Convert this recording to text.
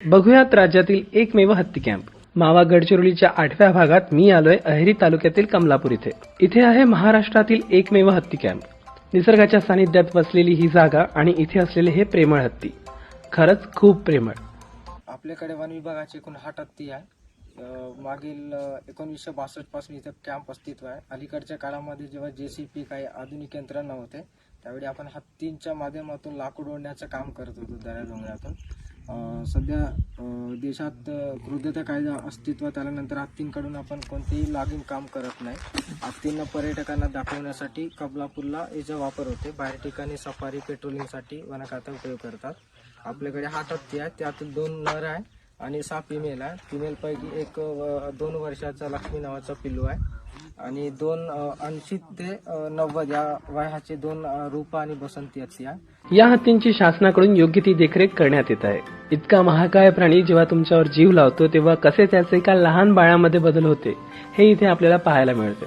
बघूयात राज्यातील एकमेव हत्ती कॅम्प. मावा गडचिरोलीच्या आठव्या भागात मी आलोय अहेरी तालुक्यातील कमलापूर इथे. इथे आहे महाराष्ट्रातील एकमेव हत्ती कॅम्प. निसर्गाच्या सानिध्यात वसलेली ही जागा आणि इथे असलेले हे प्रेमळ हत्ती. खरंच खूप प्रेमळ. आपल्याकडे वन विभागाची एकूण हाट हत्ती आहे. मागील एकोणीसशे बासष्टपासून इथे कॅम्प अस्तित्व आहे. अलीकडच्या काळामध्ये जेव्हा जे सी पी काही आधुनिक यंत्रणा नव्हते त्यावेळी आपण हत्तींच्या माध्यमातून लाकूड ओढण्याचं काम करत होतो दऱ्या डोंगरातून सध्या देशात अ, कायदा अस्तित्वात आल्यानंतर हत्तींकडून आपण कोणतेही लागीन काम करत नाही. हत्तींना पर्यटकांना दाखवण्यासाठी कबलापूरला याचा वापर होते. बाहेर ठिकाणी सफारी पेट्रोलिंगसाठी वनखाता उपयोग करतात. आपल्याकडे हात हत्ती आहे. त्यातून दोन नर आहे आणि सहा फिमेल आहे. फिमेलपैकी एक दोन वर्षाचा लक्ष्मी नावाचा पिल्लू आहे. आणि दोन ऐंशी ते नव्वद या वयाचे दोन अ, रूप आणि बसंती हत्ती आहे. या हत्तींची शासनाकडून योग्य ती देखरेख करण्यात येत आहे. इतका महाकाय प्राणी जेव्हा तुमच्यावर जीव लावतो तेव्हा कसे त्याचे एका लहान बाळामध्ये बदल होते हे इथे आपल्याला पाहायला मिळते.